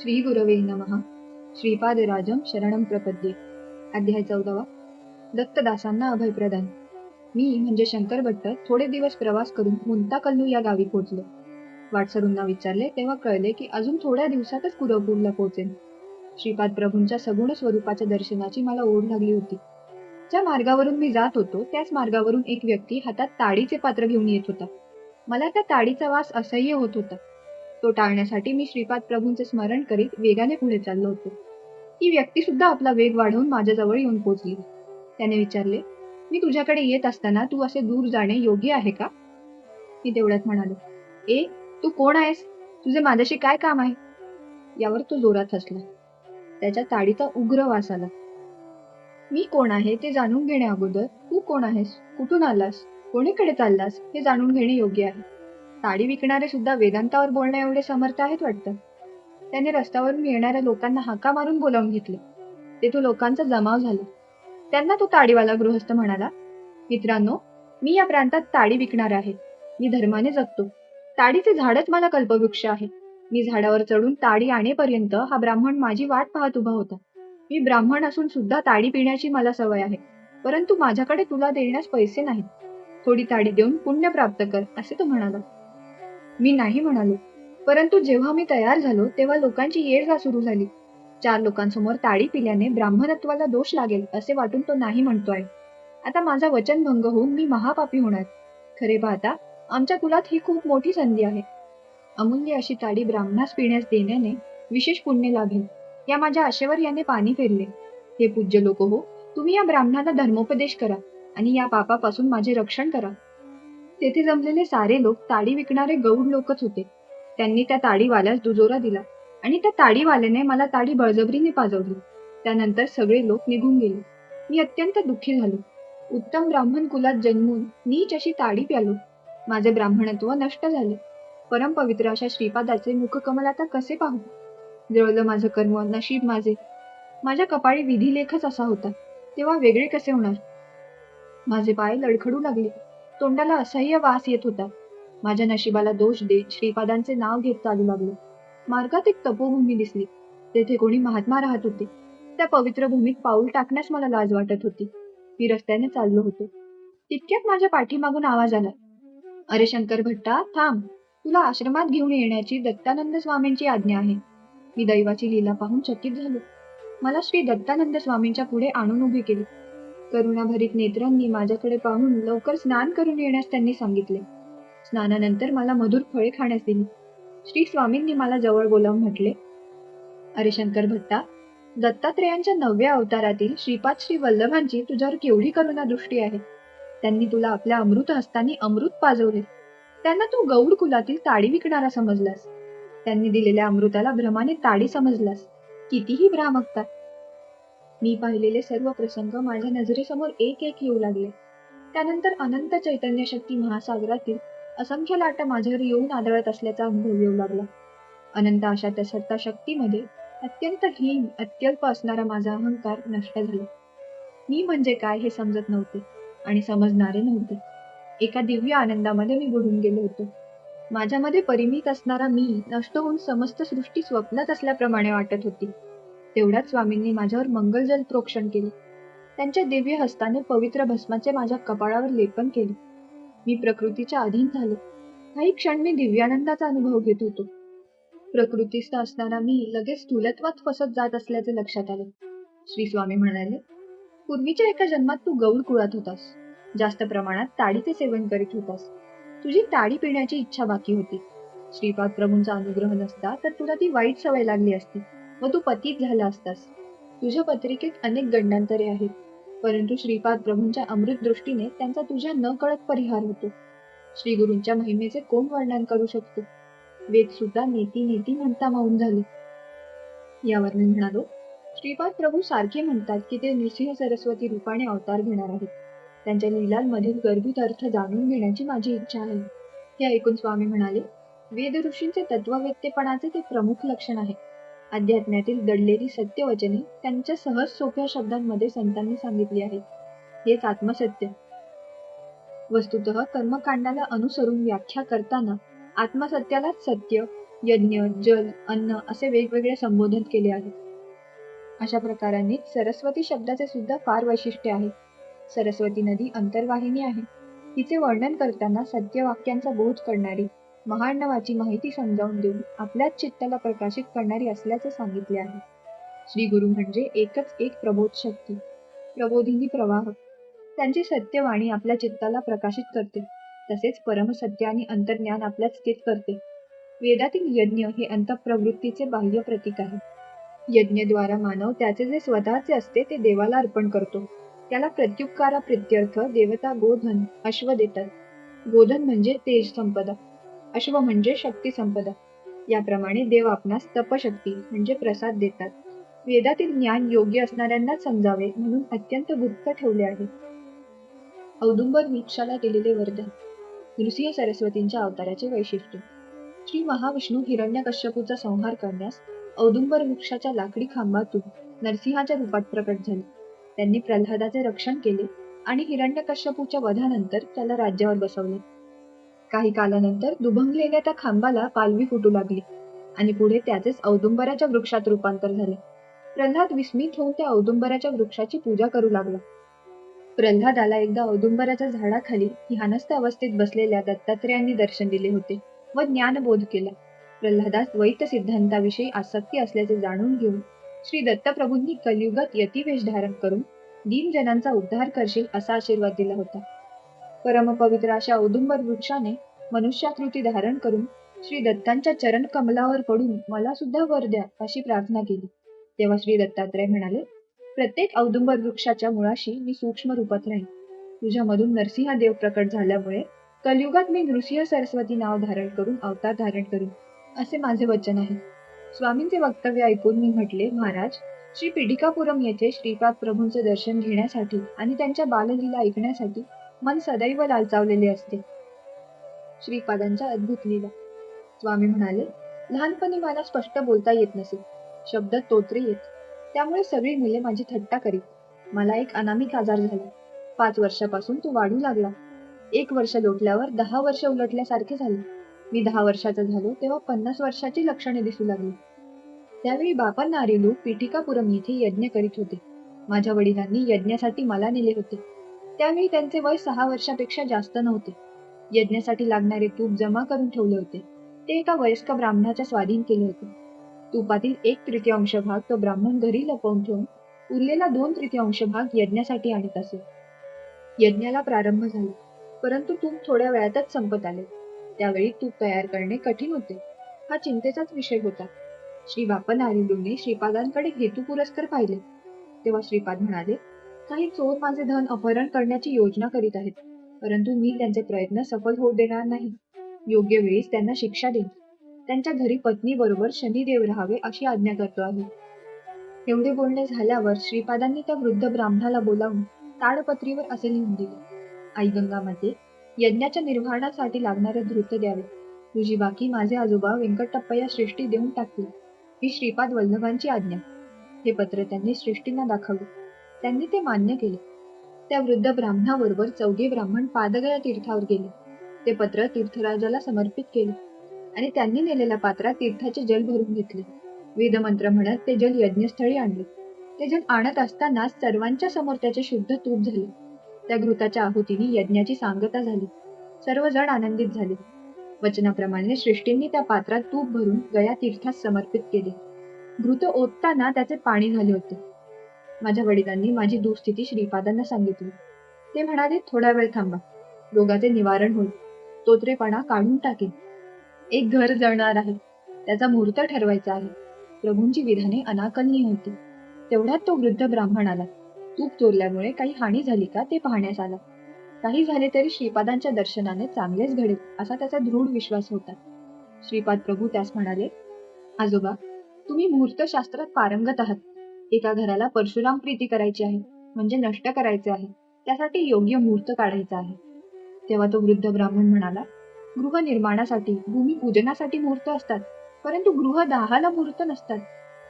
श्री गुरवे नमः. श्रीपादराजं शरणं प्रपद्ये. अध्याय चौदावा. दत्तदासांना अभय प्रदान. मी म्हणजे शंकर भट्ट थोडे दिवस प्रवास करून मुंताकल्लू या गावी पोहोचलो. वाटसरूंना विचारले तेव्हा कळले की अजून थोड्या दिवसातच कुरवपूरला पोहोचेन. श्रीपाद प्रभूंच्या सगुण स्वरूपाच्या दर्शनाची मला ओढ लागली होती. ज्या मार्गावरून मी जात होतो त्याच मार्गावरून एक व्यक्ती हातात ताडीचे पात्र घेऊन येत होता. मला त्या ताडीचा वास असह्य होत होता. तो टाळण्यासाठी मी श्रीपाद प्रभूंचे स्मरण करीत वेगाने पुढे चाललो होतो. ती व्यक्ती सुद्धा आपला वेग वाढवून माझ्याजवळ येऊन पोचली. त्याने विचारले मी तुझ्याकडे येत असताना तू असे दूर जाणे योग्य आहे का? मी तेवढ्यात म्हणालो ए तू कोण आहेस? तुझे माझ्याशी काय काम आहे? यावर तो जोरात हसला. त्याच्या ताडीचा उग्र वास आला. मी कोण आहे ते जाणून घेण्या अगोदर तू कोण आहेस? कुठून आलास? कोणीकडे चाललास हे जाणून घेणे योग्य आहे. ताडी विकणारे सुद्धा वेदांतावर बोलण्या एवढे समर्थ आहेत वाटतं? त्याने रस्त्यावरून येणाऱ्या लोकांना हाका मारून बोलावून घेतले. तेथून लोकांचा जमाव झाला. त्यांना तो ताडीवाला गृहस्थ म्हणाला मित्रांनो मी या प्रांतात ताडी विकणार आहे. मी धर्माने जगतो. ताडीचे झाडच मला कल्पवृक्ष आहे. मी झाडावर चढून ताडी आणेपर्यंत हा ब्राह्मण माझी वाट पाहत उभा होता. मी ब्राह्मण असून सुद्धा ताडी पिण्याची मला सवय आहे. परंतु माझ्याकडे तुला देण्यास पैसे नाहीत. थोडी ताडी देऊन पुण्य प्राप्त कर असे तो म्हणाला. मी नाही म्हणालो. परंतु जेव्हा मी तयार झालो तेव्हा लोकांची येळ जा सुरू झाली. चार लोकांसमोर ताडी पिल्याने ब्राह्मणत्वाला दोष लागेल असे वाटून तो नाही म्हणतोय. आता माझा वचनभंग होऊन मी महापापी होणार. खरे पाहता आमच्या कुलात ही खूप मोठी संधी आहे. अमूल्य अशी ताडी ब्राह्मणास पिण्यास देण्याने विशेष पुण्य लाभेल. या माझ्या आशेवर याने पाणी फेरले. हे पूज्य लोक हो तुम्ही या ब्राह्मणाला धर्मोपदेश करा आणि या पापापासून माझे रक्षण करा. तेथे जमलेले सारे लोक ताडी विकणारे गौड लोकच होते. त्यांनी त्या ताडीवाल्यास दुजोरा दिला आणि त्या ताडीवाल्याने मला ताडी बळजबरीने पाजवली. त्यानंतर सगळे लोक निघून गेले. मी अत्यंत दुःखी झालो. उत्तम ब्राह्मण कुलात जन्मून नीच अशी ताडी प्यालो माझे ब्राह्मणत्व नष्ट झाले. परमपवित्र अशा श्रीपादाचे मुखकमल आता कसे पाहू? जळलं माझं कर्म नशीब माझे. माझ्या कपाळी विधिलेखच असा होता. तेव्हा वेगळे कसे होणार? माझे पाय लडखडू लागले. तोंडाला असह्य वास येत होता. माझ्या नशिबाला दोष देत श्रीपादांचे नाव घेत चालू लागलो. मार्गात एक तपोभूमी दिसली. तेथे कोणी महात्मा राहत होते. त्या पवित्र भूमीत पाऊल टाकण्यास मला लाज वाटत होती. मी रस्त्याने चाललो होतो. तितक्यात माझ्या पाठीमागून आवाज आला. अरे शंकर भट्टा थांब. तुला आश्रमात घेऊन येण्याची दत्तानंद स्वामींची आज्ञा आहे. मी दैवाची लीला पाहून चकित झालो. मला श्री दत्तानंद स्वामींच्या पुढे आणून उभे केले. करुणाभरीत नेत्रांनी माझ्याकडे पाहून लवकर स्नान करून येण्यास त्यांनी सांगितले. स्नानानंतर मला मधुर फळे खाण्यास दिली. श्री स्वामींनी मला जवळ बोलावून म्हटले अरे शंकर भट्टा दत्तात्रेयांच्या नवव्या अवतारातील श्रीपाद श्री वल्लभांची तुझ्यावर केवढी करुणा दृष्टी आहे. त्यांनी तुला आपल्या अमृत हस्तांनी अमृत पाजवले. त्यांना तू गौड कुलातील ताडी विकणारा समजलास. त्यांनी दिलेल्या अमृताला भ्रमाने ताडी समजलास. कितीही भ्रामकता मी पाहिलेले सर्व प्रसंग माझ्या नजरेसमोर एक एक येऊ लागले. त्यानंतर अनंत चैतन्य शक्ती महासागरातील असंख्य लाटा माझ्यावर येऊन आदळत असल्याचा अनुभव येऊ लागला. अनंत अशा त्या शक्तीमध्ये अत्यंत हीन अत्यल्प असणारा माझा अहंकार नष्ट झाला. मी म्हणजे काय हे समजत नव्हते आणि समजणारे नव्हते. एका दिव्य आनंदामध्ये मी बुडून गेलो होतो. माझ्यामध्ये परिमित असणारा मी नष्ट होऊन समस्त सृष्टी स्वप्नात असल्याप्रमाणे वाटत होती. तेवढ्याच स्वामींनी माझ्यावर मंगलजल प्रोक्षण केले. त्यांच्या दिव्य हस्ताने पवित्र भस्माचे माझ्या कपाळावर लेपन केले. मी प्रकृतीच्या अधीन झालो. काही क्षण मी दिव्यानंदाचा अनुभव घेत होतो. प्रकृतीस्थ असणारा मी लगेच स्थूलत्वात फसत जात असल्याचे लक्षात आले. श्री स्वामी म्हणाले पूर्वीच्या एका जन्मात तू गौड कुळात होतास. जास्त प्रमाणात ताडीचे सेवन करीत होतास. तुझी ताडी पिण्याची इच्छा बाकी होती. श्रीपाद प्रभूंचा अनुग्रह नसता तर तुला ती वाईट सवय लागली असती. व तू पतीत झाला असतास. तुझ्या पत्रिकेत अनेक गंडांतरे आहेत. परंतु श्रीपाद प्रभूंच्या अमृत दृष्टीने त्यांचा तुझ्या न कळत परिहार होतो. श्री गुरूंच्या महिमेचे कोण वर्णन करू शकतो? वेद सुद्धा नेती नेती म्हणता माऊन झाले. यावर मी म्हणालो श्रीपाद प्रभू सारखे म्हणतात की ते नृसिंह सरस्वती रूपाने अवतार घेणार आहेत. त्यांच्या लिलांमधील गर्भित अर्थ जाणून घेण्याची माझी इच्छा आहे. हे ऐकून स्वामी म्हणाले वेद ऋषींचे तत्ववेत्तेपणाचे ते प्रमुख लक्षण आहे. अध्यात्म्यातील दडलेली सत्यवचने त्यांच्या सहज सोप्या शब्दांमध्ये संतांनी सांगितली आहेत. हेच आत्मसत्य. वस्तुत कर्मकांडाला अनुसरून व्याख्या करताना आत्मसत्यालाच सत्य यज्ञ जल अन्न असे वेगवेगळे संबोधन केले आहे. अशा प्रकारांनी सरस्वती शब्दाचे सुद्धा फार वैशिष्ट्य आहे. सरस्वती नदी अंतर्वाहिनी आहे. तिचे वर्णन करताना सत्य वाक्यांचा बोध करणारी महाण्णवाची माहिती समजावून देऊन आपल्याच चित्ताला प्रकाशित करणारी असल्याचे सांगितले आहे. श्री गुरु म्हणजे एकच एक प्रबोध शक्ती प्रबोधिनी प्रवाह. त्यांची सत्यवाणी आपल्या चित्ताला प्रकाशित करते तसेच परमसत्य आणि अंतर्ज्ञान आपल्यात स्थित करते. वेदातील यज्ञ हे अंतप्रवृत्तीचे बाह्य प्रतीक आहे. यज्ञद्वारा मानव त्याचे जे स्वतःचे असते ते देवाला अर्पण करतो. त्याला प्रत्युपकारा प्रित्यर्थ देवता गोधन अश्व देतात. गोधन म्हणजे तेज संपदा अश्व म्हणजे शक्ती संपदा. याप्रमाणे देव आपणास तपशक्ती म्हणजे प्रसाद देतात. वेदातील ज्ञान योग्य असणाऱ्यांनाच समजावे म्हणून अत्यंत गुप्त ठेवले आहे. औदुंबर वृक्षाला दिलेले वरदान नृसिंह सरस्वतींच्या अवताराचे वैशिष्ट्य. श्री महाविष्णू हिरण्यकश्यपूचा संहार करण्यास औदुंबर वृक्षाच्या लाकडी खांबातून नरसिंहाच्या रूपात प्रकट झाले. त्यांनी प्रल्हादाचे रक्षण केले आणि हिरण्यकश्यपूच्या वधानंतर त्याला राज्यावर बसवले. काही कालानंतर दुभंगलेल्या त्या खांबाला पालवी फुटू लागली आणि पुढे त्याचेच औदुंबराच्या वृक्षात रूपांतर झाले. प्रल्हाद विस्मित होऊन त्या औदुंबराच्या वृक्षाची पूजा करू लागला. प्रल्हादाला एकदा औदुंबराच्या झाडाखाली ध्यानस्थ अवस्थेत बसलेल्या दत्तात्रेयांनी दर्शन दिले होते व ज्ञानबोध केला. प्रल्हादास द्वैत सिद्धांताविषयी आसक्ती असल्याचे जाणून घेऊन श्री दत्तप्रभूंनी कलियुगात यतिवेश धारण करून दीनजनांचा उद्धार करशील असा आशीर्वाद दिला होता. परमपवित्र अशा औदुंबर वृक्षाने मनुष्याकृती धारण करून श्री दत्तांच्या चरण कमलावर पडून मला सुद्धा वर द्या अशी प्रार्थना केली. तेव्हा श्री दत्तात्रय म्हणाले प्रत्येक औदुंबर वृक्षाच्या मुळाशी मी सूक्ष्म रूपात राहीन. तुझ्यामधून नरसिंह देव प्रकट झाल्यामुळे कलयुगात मी नृसिंह सरस्वती नाव धारण करून अवतार धारण करीन असे माझे वचन आहे. स्वामींचे वक्तव्य ऐकून मी म्हटले महाराज श्री पिडिकापुरम येथे श्रीपाद प्रभूंचे दर्शन घेण्यासाठी आणि त्यांच्या बाललीला ऐकण्यासाठी मन सदैव लालचावलेले असते. श्रीपादांच्या अद्भुत लीला. स्वामी म्हणाले लहानपणी मला स्पष्ट बोलता येत नसे. शब्द तोत्रे येत. त्यामुळे सगळी मुले माझी थट्टा करीत. मला एक अनामिक आजार झाला. पाच वर्षापासून तो वाढू लागला. एक वर्ष लोटल्यावर दहा वर्ष उलटल्यासारखे झाले. मी दहा वर्षाचा झालो तेव्हा पन्नास वर्षाची लक्षणे दिसू लागली. त्यावेळी बापा नारेलू पीठिकापुरम येथे यज्ञ करीत होते. माझ्या वडिलांनी यज्ञासाठी मला नेले होते. त्यावेळी त्यांचे वय सहा वर्षापेक्षा जास्त नव्हते. यज्ञासाठी लागणारे तूप जमा करून ठेवले होते. ते एका वयस्क ब्राह्मणाच्या स्वाधीन केले होते. तुपातील एक तृतीयांश भाग तो ब्राह्मण घरी लपवून ठेवून उरलेला दोन तृतीयांश भाग यज्ञासाठी आणत असे. यज्ञाला प्रारंभ झाला. परंतु तूप थोड्या वेळातच संपत आले. त्यावेळी तूप तयार करणे कठीण होते. हा चिंतेचाच विषय होता. श्री बापन आरिलूने श्रीपादांकडे हेतू पुरस्कार पाहिले. तेव्हा श्रीपाद म्हणाले काही चोर माझे धन अपहरण करण्याची योजना करीत आहेत. परंतु मी त्यांचे प्रयत्न सफल होऊ देणार नाही. योग्य वेळीच त्यांना शिक्षा देईन. त्यांच्या घरी पत्नी बरोबर शनिदेव राहावे अशी आज्ञा करतो आहे एवढे बोलणे झाल्यावर श्रीपादांनी त्या वृद्ध ब्राह्मणाला बोलावून ताडपत्रीवर असे लिहून दिले. आई गंगामध्ये यज्ञाच्या निर्वहणासाठी लागणारे धृत द्यावे. तुझी बाकी माझे आजोबा व्यंकटप्पया सृष्टी देऊन टाकतील. ही श्रीपाद वल्लभांची आज्ञा. हे पत्र त्यांनी सृष्टींना दाखवले. त्यांनी ते मान्य केले. त्या वृद्ध ब्राह्मणाबरोबर चौघे ब्राह्मण पादगया तीर्थावर गेले. ते पत्र तीर्थराजाला समर्पित केले आणि त्यांनी नेलेल्या पात्रात तीर्थाचे जल भरून घेतले. वेदमंत्र म्हणत ते जल यज्ञस्थळी आणले. ते जल आणत असताना सर्वांच्या समोर त्याचे शुद्ध तूप झाले. त्या घृताच्या आहुतीने यज्ञाची सांगता झाली. सर्वजण आनंदित झाले. वचनाप्रमाणे सृष्टींनी त्या पात्रात तूप भरून गया तीर्थास समर्पित केले. घृत ओतताना त्याचे पाणी झाले होते. माझ्या वडिलांनी माझी दुःस्थिती श्रीपादांना सांगितली. ते म्हणाले थोडा वेळ थांबा. रोगाचे निवारण होईल. तोत्रेपणा काढून टाकेन. एक घर जळणार आहे. त्याचा मुहूर्त ठरवायचा आहे. प्रभूंची विधाने अनाकलनीय होती. तेवढ्यात तो वृद्ध ब्राह्मण आला. तूप चोरल्यामुळे काही हानी झाली का ते पाहण्यास आला. काही झाले तरी श्रीपादांच्या दर्शनाने चांगलेच घडेल असा त्याचा दृढ विश्वास होता. श्रीपाद प्रभू त्यास म्हणाले आजोबा तुम्ही मुहूर्तशास्त्रात पारंगत आहात. एका घराला परशुराम प्रीती करायची आहे म्हणजे नष्ट करायचे आहे त्यासाठी योग्य मुहूर्त काढायचा आहे. तेव्हा तो वृद्ध ब्राह्मण म्हणाला गृहनिर्माणासाठी भूमी पूजनासाठी मुहूर्त असतात परंतु गृहदाहाला मुहूर्त नसतात.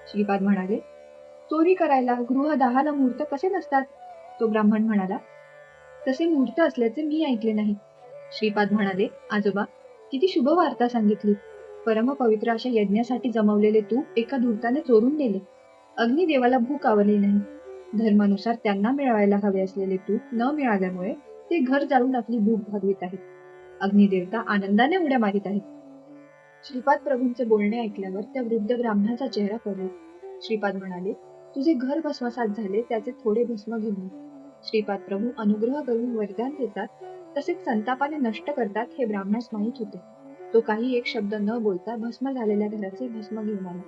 श्रीपाद म्हणाले चोरी करायला गृहदाहाला मुहूर्त कसे नसतात? तो ब्राह्मण म्हणाला तसे मुहूर्त असल्याचे मी ऐकले नाही. श्रीपाद म्हणाले आजोबा किती शुभ वार्ता सांगितली परमपवित्र अशा यज्ञासाठी जमवलेले तू एका धूर्ताने चोरून नेले. अग्निदेवाला भूक आवरली नाही. धर्मानुसार त्यांना मिळवायला हवे असलेले तूप न मिळाल्यामुळे ते घर जाळून आपली भूक भागवित आहेत. अग्निदेवता आनंदाने उड्या मारित आहेत. श्रीपाद प्रभूंचे बोलणे ऐकल्यावर त्या वृद्ध ब्राह्मणाचा चेहरा पडला. श्रीपाद म्हणाले तुझे घर भस्मसात झाले त्याचे थोडे भस्म घेऊन श्रीपाद प्रभू अनुग्रह करून वरदान देतात तसेच संतापाने नष्ट करतात हे ब्राह्मणास माहीत होते. तो काही एक शब्द न बोलता भस्म झालेल्या घराचे भस्म घेऊन आला.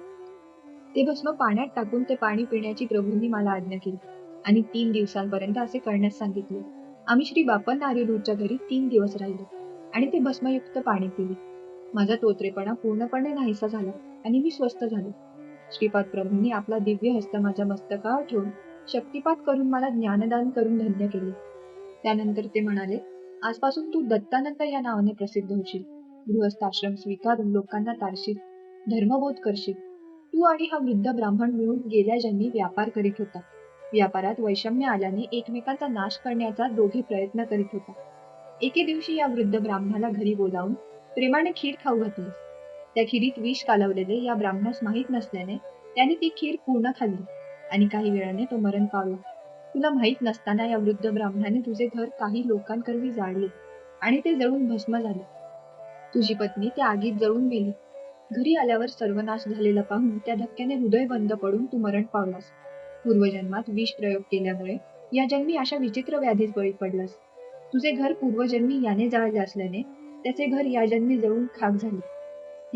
ते भस्म पाण्यात टाकून ते पाणी पिण्याची प्रभूंनी मला आज्ञा केली. आणि तीन दिवसांपर्यंत असे करण्यास सांगितले. आम्ही श्री बापन नारीरूच्या घरी तीन दिवस राहिलो. आणि ते भस्मयुक्त पाणी पिले. माझा तोत्रेपणा पूर्णपणे नाहीसा झाला आणि मी स्वस्थ झालो. श्रीपाद प्रभूंनी आपला दिव्य हस्त माझ्या मस्तकावर ठेवून शक्तिपात करून मला ज्ञानदान करून धन्य केले. त्यानंतर ते म्हणाले आजपासून तू दत्तानंद या नावाने प्रसिद्ध होशील. गृहस्थाश्रम स्वीकारून लोकांना तारशील धर्मबोध करशील. तू आणि हा वृद्ध ब्राह्मण मिळून गेल्या जन्मी व्यापार करीत होता. व्यापारात वैषम्य आल्याने एकमेकांचा नाश करण्याचा दोघे प्रयत्न करीत होता. एके दिवशी या वृद्ध ब्राह्मणाला घरी बोलावून प्रेमाने खीर खाऊ घातली. त्या खिरीत विष कालवलेले या ब्राह्मणास माहीत नसल्याने त्याने ती खीर पूर्ण खाल्ली आणि काही वेळाने तो मरण पावला. तुला माहीत नसताना या वृद्ध ब्राह्मणाने तुझे घर काही लोकांकरवी जाळले आणि ते जळून भस्म झाले. तुझी पत्नी त्या आगीत जळून गेली. घरी आल्यावर सर्वनाश झालेला पाहून त्या धक्क्याने हृदय बंद पडून तू मरण पावलास. पूर्वजन्मात विष प्रयोग केल्यामुळे या जन्मी अशा विचित्र व्याधीस बळी पडलास. तुझे घर पूर्वजन्मी याने जाळले असल्याने त्याचे घर या जन्मी जळून खाक झाले.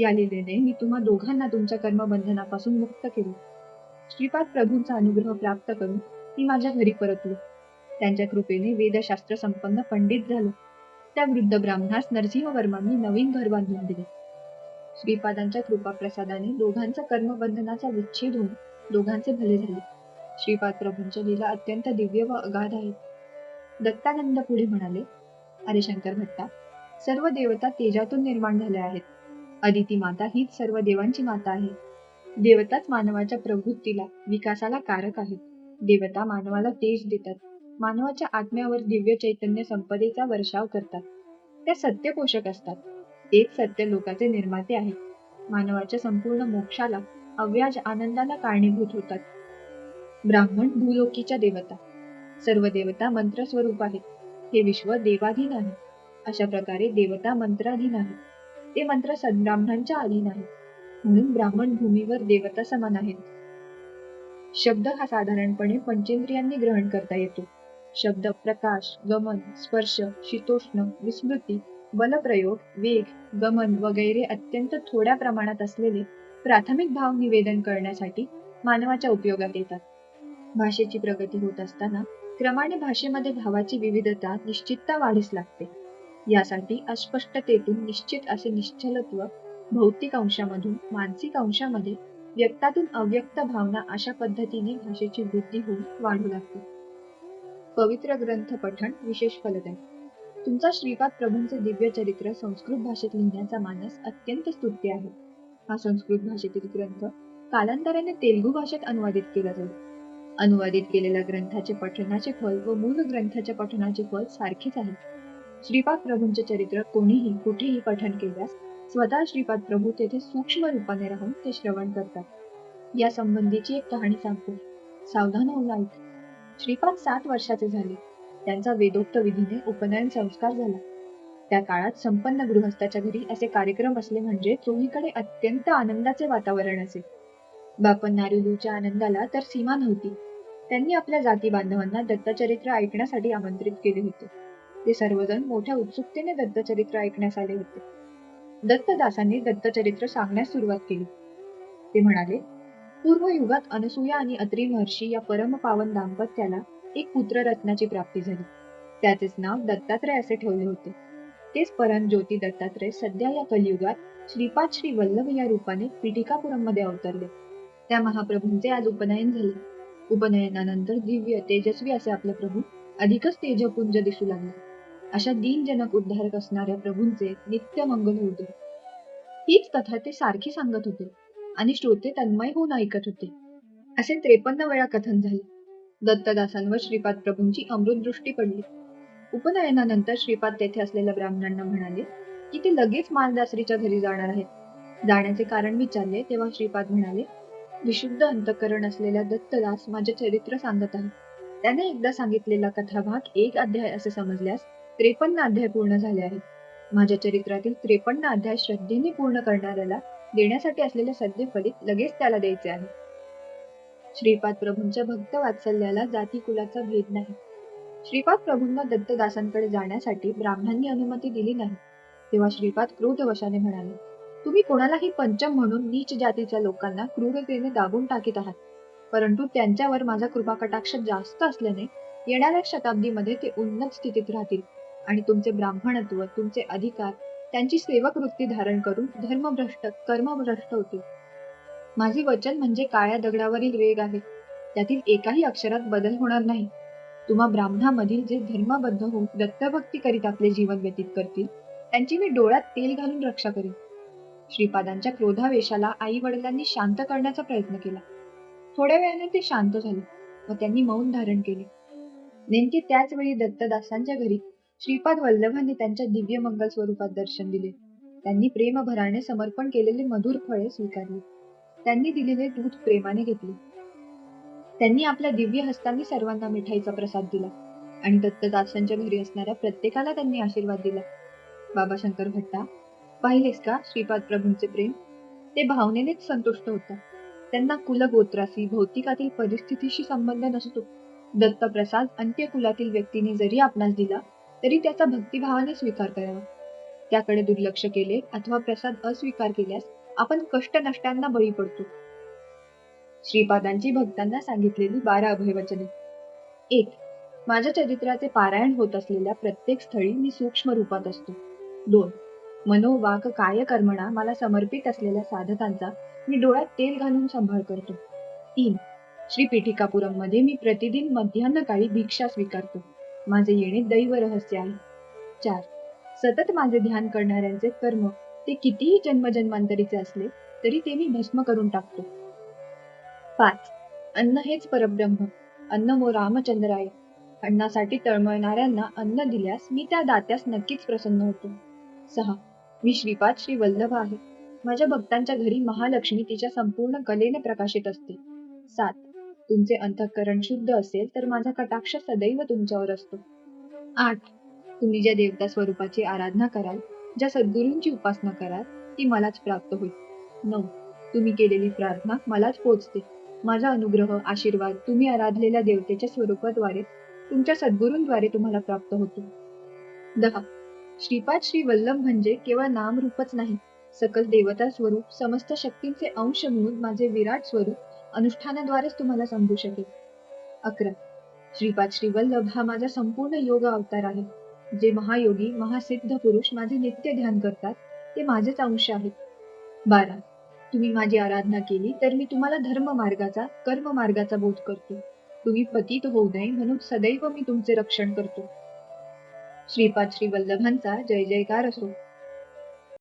या लिलेने मी तुम्हा दोघांना तुमच्या कर्मबंधनापासून मुक्त केले. श्रीपाद प्रभूंचा अनुग्रह प्राप्त करून मी माझ्या घरी परतलो. त्यांच्या कृपेने वेदशास्त्र संपन्न पंडित झालो. त्या वृद्ध ब्राह्मणास नरसिंहवर्मांनी नवीन घर बांधून दिले. श्रीपादांच्या कृपाप्रसादाने दोघांचा कर्मबंधनाचा विच्छेद होऊन दोघांचे भले झाले. श्रीपाद प्रभूंच्या लीला अत्यंत दिव्य व अगाध आहेत. दत्तानंद पुढे म्हणाले अरे शंकर भट्टा सर्व देवता तेजातून निर्माण झाल्या आहेत. अदिती माता हीच सर्व देवांची माता आहे. देवताच मानवाच्या प्रवृत्तीला विकासाला कारक आहेत. देवता मानवाला तेज देतात. मानवाच्या आत्म्यावर दिव्य चैतन्य संपदेचा वर्षाव करतात. त्या सत्य पोषक असतात. तेच सत्य लोकाचे निर्माते आहेत. मानवाच्या संपूर्ण मोक्षाला अव्याज आनंदाला कारणीभूत होतात. ब्राह्मण भूलोकीच्या देवता. सर्व देवता मंत्र स्वरूप आहेत. हे विश्व देवाधीन आहे. अशा प्रकारे देवता मंत्राधीन आहेत. ते मंत्र सद्ब्राह्मणांच्या अधीन आहेत. म्हणून ब्राह्मण भूमीवर देवता समान आहेत. शब्द हा साधारणपणे पंचेंद्रियांनी ग्रहण करता येतो. शब्द प्रकाश गमन स्पर्श शीतोष्ण विस्मृती बलप्रयोग वेग गमन वगैरे अत्यंत थोड्या प्रमाणात असलेले प्राथमिक भाव निवेदन करण्यासाठी मानवाच्या उपयोगात येतात. भाषेची प्रगती होत असताना क्रमाने भाषेमध्ये भावाची विविधता निश्चितता वाढीस लागते. यासाठी अस्पष्टतेतून निश्चित असे निश्चलत्व भौतिक अंशामधून मानसिक अंशामध्ये व्यक्तातून अव्यक्त भावना अशा पद्धतीने भाषेची वृद्धी होऊन वाढू लागते. पवित्र ग्रंथ पठण विशेष फलदायी. तुमचा श्रीपाद प्रभूंचे दिव्य चरित्र संस्कृत भाषेत लिहिण्याचा मानस अत्यंत स्तुत्य आहे. हा संस्कृत भाषेतील ग्रंथ कालांतराने तेलगू भाषेत अनुवादित केला जाईल. अनुवादित केलेल्या ग्रंथाचे पठणाचे फल व मूळ ग्रंथाच्या पठणाचे फल सारखेच आहे श्रीपाद प्रभूंचे चरित्र कोणीही कुठेही पठण केल्यास स्वतः श्रीपाद प्रभू तेथे सूक्ष्म रूपाने राहून ते श्रवण करतात. या संबंधीची एक कहाणी सांगतो. सावधान होऊन श्रीपाद सात वर्षाचे झाले. त्यांचा वेदोक्त विधीने उपनयन संस्कार झाला. त्या काळात संपन्न गृहस्थाच्या घरी असे कार्यक्रम असले म्हणजे चोहीकडे अत्यंत आनंदाचे वातावरण असे. बापन नारुलूच्या आनंदाला तर सीमा नव्हती. त्यांनी आपल्या जाती बांधवांना दत्तचरित्र ऐकण्यासाठी आमंत्रित केले होते. ते सर्वजण मोठ्या उत्सुकतेने दत्तचरित्र ऐकण्यास आले होते. दत्तदासांनी दत्तचरित्र सांगण्यास सुरुवात केली. ते म्हणाले पूर्व युगात अनसूया आणि अत्री महर्षी या परम पावन दाम्पत्याला एक पुत्ररत्नाची प्राप्ती झाली. त्याचेच नाव दत्तात्रय असे ठेवले होते. तेच परम ज्योती दत्तात्रय सध्या या कलियुगात श्रीपाद श्री वल्लभ या रूपाने पीठिकापुरममध्ये अवतरले. त्या महाप्रभूंचे आज उपनयन झाले. उपनयनानंतर दिव्य तेजस्वी असे आपले प्रभू अधिकच तेजपुंज दिसू लागले. अशा दीनजनक उद्धारक असणाऱ्या प्रभूंचे नित्य मंगल होते हीच कथा ते सारखी सांगत होते आणि श्रोते तन्मय होऊन ऐकत होते. असे त्रेपन्न वेळा कथन झाले. दत्तदासांवर श्रीपाद प्रभूंची अमृत दृष्टी पडली. उपनयनानंतर श्रीपाद तेथे असलेल्या ब्राह्मणांना म्हणाले की ते लगेच मालदासरीच्या घरी जाणार आहेत. जाण्याचे कारण विचारले तेव्हा श्रीपाद म्हणाले विशुद्ध अंतकरण असलेल्या दत्तदास माझे चरित्र सांगत आहे. त्याने एकदा सांगितलेला कथाभाग एक अध्याय असे समजल्यास त्रेपन्न अध्याय पूर्ण झाले आहेत. माझ्या चरित्रातील त्रेपन्न अध्याय श्रद्धेने पूर्ण करणाऱ्याला देण्यासाठी असलेले सद्य फलित लगेच त्याला द्यायचे आहे. श्रीपाद प्रभूंच्या भक्त वात्सल्याला जाती कुलाचा भेद नाही. श्रीपाद प्रभूंना दत्तदासांकडे जाण्यासाठी ब्राह्मणांनी अनुमती दिली नाही. तेव्हा श्रीपाद क्रोधवशाने म्हणाले तुम्ही कोणालाही पंचम म्हणून नीच जातीच्या लोकांना क्रूरतेने दाबून टाकीत आहात. परंतु त्यांच्यावर माझा कृपा कटाक्ष जास्त असल्याने येणाऱ्या शताब्दीमध्ये ते उन्नत स्थितीत राहतील आणि तुमचे ब्राह्मणत्व तुमचे अधिकार त्यांची सेवक वृत्ती धारण करून धर्मभ्रष्ट कर्मभ्रष्ट होतील. माझे वचन म्हणजे काळ्या दगडावरील रेग आहे. त्यातील एकाही अक्षरात बदल होणार नाही. तुम्हा ब्राह्मणामधील जे धर्मबद्ध होऊन दत्तभक्ती करीत आपले जीवन व्यतीत करतील त्यांची मी डोळ्यात तेल घालून रक्षा करीन. श्रीपादांच्या क्रोधावेशाला आई वडिलांनी शांत करण्याचा प्रयत्न केला. थोड्या वेळाने ते शांत झाले व त्यांनी मौन धारण केले. नेमके त्याच वेळी दत्तदासांच्या घरी श्रीपाद वल्लभांनी त्यांच्या दिव्य मंगल स्वरूपात दर्शन दिले. त्यांनी प्रेमभराने समर्पण केलेले मधुर फळे स्वीकारली. त्यांनी दिलेले दूध प्रेमाने घेतले. त्यांनी आपल्या दिव्य हस्तांनी सर्वांना मिठाईचा प्रसाद दिला आणि दत्तदासांच्या घरी असणाऱ्या प्रत्येकाला त्यांनी आशीर्वाद दिला. बाबा शंकर भट्टा पाहिलेस का श्रीपाद प्रभूंचे प्रेम? ते भावनेनेच संतुष्ट होता. त्यांना कुलगोत्राशी भौतिकातील परिस्थितीशी संबंध नसतो. दत्तप्रसाद अंत्यकुलातील व्यक्तीने जरी आपणास दिला तरी त्याचा भक्तिभावाने स्वीकार करावा त्याकडे दुर्लक्ष केले अथवा प्रसाद अस्वीकार केल्यास आपण कष्ट नष्टांना बळी पडतो. श्रीपादांची भक्तांना सांगितलेली बारा अभयवचने. एक माझ्या चरित्राचे पारायण होत असलेल्या प्रत्येक स्थळी मी सूक्ष्म रूपात असतो. दोन मनोवाक काय कर्मणा मला समर्पित असलेल्या साधकांचा मी डोळ्यात तेल घालून सांभाळ करतो. तीन श्री पीठिकापुरममध्ये मी प्रतिदिन मध्यान्हकाळी भिक्षा स्वीकारतो. माझे येणे दैव रहस्य आहे. चार सतत माझे ध्यान करणाऱ्यांचे कर्म ते कितीही जन्मजन्मांतरीचे असले तरी ते मी भस्म करून टाकतो. पाच. अन्न हेच परब्रह्म. अन्न मो रामचंद्राय. अन्नासाठी तळमळणाऱ्यांना अन्न दिल्यास मी त्या दात्यास नक्कीच प्रसन्न होतो. सहा. मी श्रीपाद श्री वल्लभ आहे. माझ्या भक्तांच्या घरी महालक्ष्मी तिच्या संपूर्ण कलेने प्रकाशित असते. सात. तुमचे अंतःकरण शुद्ध असेल तर माझा कटाक्ष सदैव तुमच्यावर असतो. आठ. तुम्ही ज्या देवता स्वरूपाची आराधना कराल ज्या सद्गुरूंची उपासना कराल ती मलाच प्राप्त होईल. नऊ. तुम्ही केलेली प्रार्थना मलाच पोचते. माझा अनुग्रह आशीर्वाद तुम्ही आराधलेल्या देवतेच्या स्वरूपाद्वारे तुमच्या सद्गुरूंद्वारे तुम्हाला प्राप्त होतो. दहा. श्रीपाद श्री वल्लभ म्हणजे केवळ नामरूपच नाही सकल देवता स्वरूप समस्त शक्तींचे अंश म्हणून माझे विराट स्वरूप अनुष्ठानाद्वारेच तुम्हाला समजू शकेल. अकरा. श्रीपाद श्री वल्लभ हा माझा संपूर्ण योग अवतार आहे. जे महायोगी महासिद्ध पुरुष माझे नित्य ध्यान करतात ते माझेच अंश आहेत. बारा तुम्ही माझी आराधना केली तर मी तुम्हाला धर्म मार्गाचा कर्म मार्गाचा बोध करतो. तुम्ही पतित होऊ नये म्हणून सदैव मी तुमचे रक्षण करतो. श्रीपाद श्री वल्लभांचा जय जयकार असो.